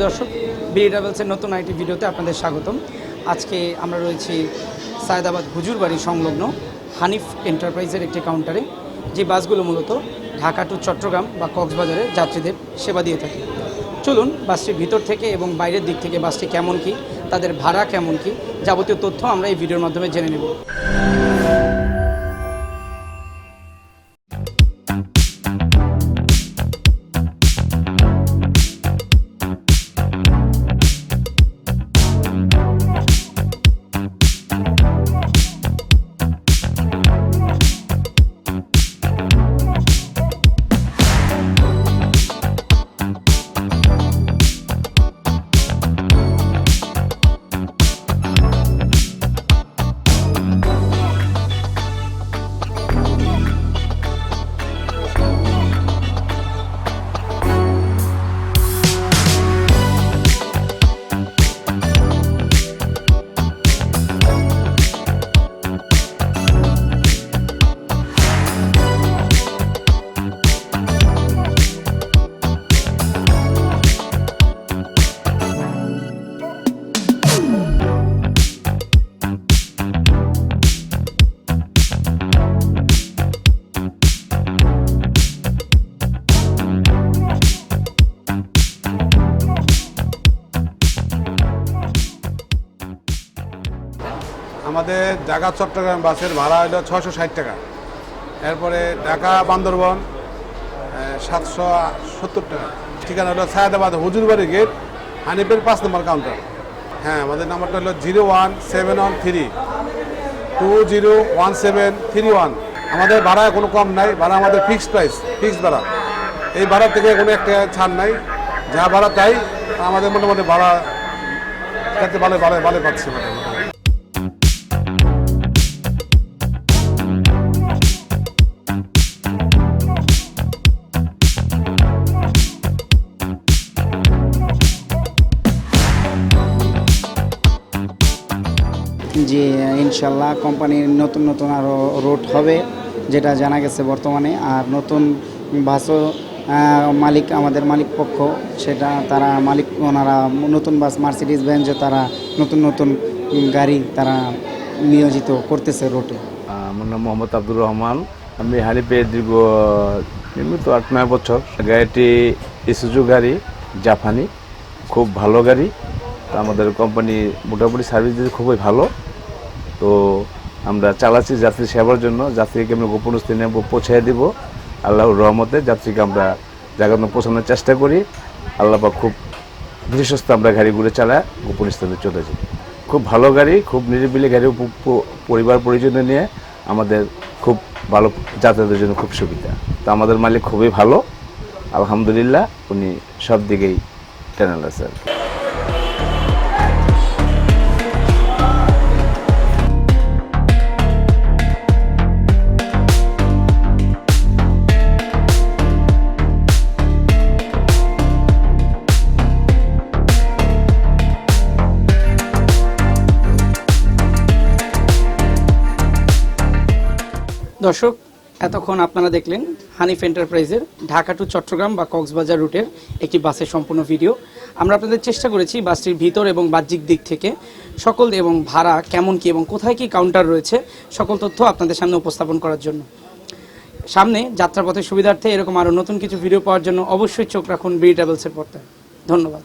প্রিয় দর্শক, বিডি ট্রাভেলসের নতুন আইটি ভিডিওতে আপনাদের স্বাগতম। আজকে আমরা রয়েছি সায়দাবাদ হুজুরবাড়ি সংলগ্ন হানিফ এন্টারপ্রাইজের একটি কাউন্টারে, যে বাসগুলো মূলত ঢাকা টু চট্টগ্রাম বা কক্সবাজারে যাত্রীদের সেবা দিয়ে থাকে। চলুন, বাসটির ভিতর থেকে এবং বাইরের দিক থেকে বাসটি কেমন কি, তাদের ভাড়া কেমন কি, যাবতীয় তথ্য আমরা এই ভিডিওর মাধ্যমে জেনে নেব। আমাদের ঢাকা, চট্টগ্রাম বাসের ভাড়া হলো ছশো ষাট টাকা। এরপরে ঢাকা, বান্দরবন সাতশো সত্তর টাকা। ঠিকানা হলো সায়দাবাদ হুজুরবাড়ি গেট, হানিফের পাঁচ নম্বর কাউন্টার। হ্যাঁ আমাদের নাম্বারটা হলো zero one seven one three. Two zero one seven three one. আমাদের ভাড়া কোনো কম নাই, ভাড়া আমাদের ফিক্সড প্রাইস ফিক্সড ভাড়া। এই ভাড়া থেকে কোনো একটা ছাড় নাই। যা ভাড়া তাই আমাদের মোটামুটি ভাড়া ভালো ভালো ভালো পাচ্ছি মোটামুটি। যে, ইনশাল্লাহ কোম্পানির নতুন নতুন আরও রুট হবে, যেটা জানা গেছে বর্তমানে। আর নতুন বাসও মালিক, আমাদের মালিক পক্ষ, সেটা তারা মালিক, ওনারা নতুন বাস মার্সিডিজ বেঞ্জে তারা নতুন নতুন গাড়ি তারা নিয়োজিত করতেছে রুটে আমার নাম মোহাম্মদ আব্দুর রহমান। আমি হানিপে দীর্ঘ নিয়মিত আট, নয় বছর। গাড়িটি ইসুজু গাড়ি, জাপানি। খুব ভালো গাড়ি। তো আমাদের কোম্পানি মোটামুটি সার্ভিস দিতে খুবই ভালো। তো আমরা চালাচ্ছি যাত্রী সেবার জন্য। যাত্রীকে আমরা গোপন স্থানে পৌঁছায় দিব। আল্লাহর রহমতে যাত্রীকে আমরা জায়গা পৌঁছানোর চেষ্টা করি। আল্লাহ পাক খুব বিশেষত আমরা গাড়িগুলো চালায়, গোপন স্থানে চলে যাই। খুব ভালো গাড়ি, খুব নিরিবিলি গাড়ি পরিবার পরিজনে নিয়ে আমাদের খুব ভালো যাতায়াতের জন্য খুব সুবিধা। তো আমাদের মালিক খুবই ভালো। আলহামদুলিল্লাহ, উনি সব দিকেই চ্যানেল আছে আর কি। দর্শক, এতক্ষণ আপনারা দেখলেন হানিফ এন্টারপ্রাইজের ঢাকা টু চট্টগ্রাম বা কক্সবাজার রুটের একটি বাসের সম্পূর্ণ ভিডিও। আমরা আপনাদের চেষ্টা করেছি বাসটির ভিতর এবং বাহ্যিক দিক থেকে সকল এবং ভাড়া কেমন কি এবং কোথায় কি কাউন্টার রয়েছে, সকল তথ্য আপনাদের সামনে উপস্থাপন করার জন্য। সামনে যাত্রাপথের সুবিধার্থে এরকম আরও নতুন কিছু ভিডিও পাওয়ার জন্য অবশ্যই চোখ রাখুন বি ট্রাভেলসের পর্দায়। ধন্যবাদ।